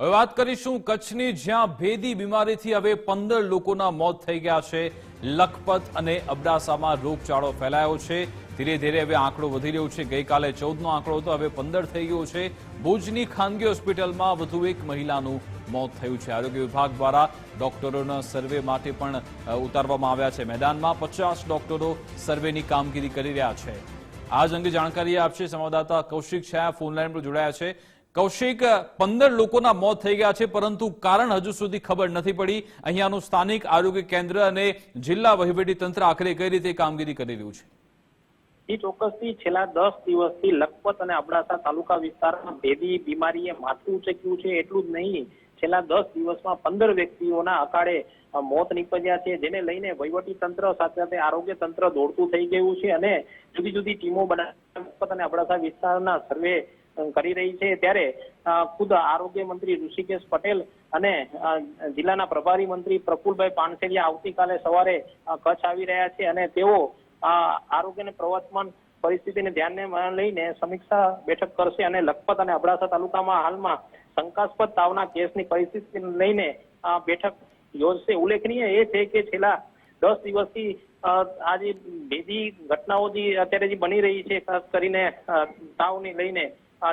હવે વાત કરીશું કચ્છની, જ્યાં ભેદી બીમારીથી હવે પંદર લોકોના મોત થઈ ગયા છે. લખપત અને અબડાસામાં રોગચાળો ફેલાયો છે. ધીરે ધીરે હવે આંકડો વધી રહ્યો છે. ગઈકાલે ચૌદનો આંકડો હતો, હવે પંદર થઈ ગયો છે. ભુજની ખાનગી હોસ્પિટલમાં વધુ એક મહિલાનું મોત થયું છે. આરોગ્ય વિભાગ દ્વારા ડોક્ટરોના સર્વે માટે પણ ઉતારવામાં આવ્યા છે. મેદાનમાં પચાસ ડોક્ટરો સર્વેની કામગીરી કરી રહ્યા છે. આજ અંગે જાણકારી આપશે સંવાદદાતા કૌશિક છાયા ફોનલાઈન પર જોડાયા છે. કૌશિક, પંદર લોકોના મોત થઈ ગયા છે, પરંતુ કારણ હજુ સુધી ખબર નથી પડી. અહીંયાનું સ્થાનિક આરોગ્ય કેન્દ્ર અને જિલ્લા વહીવટી આખરે કઈ રીતે કામગીરી કરી રહ્યું છે? ચોક્કસથી છેલ્લા દસ દિવસથી લખપત અને અબડાસા તાલુકા વિસ્તારમાં ભેદી બીમારીએ માથું ઉચક્યું છે, એટલું જ નહીં. છેલ્લા દસ દિવસમાં પંદર વ્યક્તિઓના અકાળે મોત નીપજ્યા છે, જેને લઈને વહીવટી તંત્ર સાથે સાથે આરોગ્ય તંત્ર દોડતું થઈ ગયું છે અને જુદી જુદી ટીમો બનાવી અને અબડાસા વિસ્તારના સર્વે કરી રહી છે. ત્યારે ખુદ આરોગ્ય મંત્રી ઋષિકેશ પટેલ અને જિલ્લાના પ્રભારી મંત્રી પ્રફુલભાઈ પાનસેરિયા આવતીકાલે સવારે કચ્છ આવી રહ્યા છે અને તેઓ આરોગ્ય પ્રવર્તમાન પરિસ્થિતિને ધ્યાને લઈને સમીક્ષા બેઠક કરશે અને લખપત અને અબડાસા તાલુકામાં હાલમાં શંકાસ્પદ તાવના કેસની પરિસ્થિતિને લઈને આ બેઠક યોજશે. ઉલ્લેખનીય એ છે કે છેલ્લા દસ દિવસથી આ જે ભેદી ઘટનાઓ જે અત્યારે જે બની રહી છે, ખાસ કરીને તાવને લઈને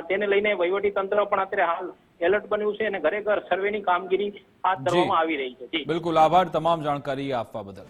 તેને લઈને વહીવટી તંત્ર પણ અત્યારે હાલ એલર્ટ બન્યું છે અને ઘરે ઘર સર્વેની કામગીરી હાથ ધરવામાં આવી રહી છે. બિલકુલ આભાર તમામ જાણકારી આપવા બદલ.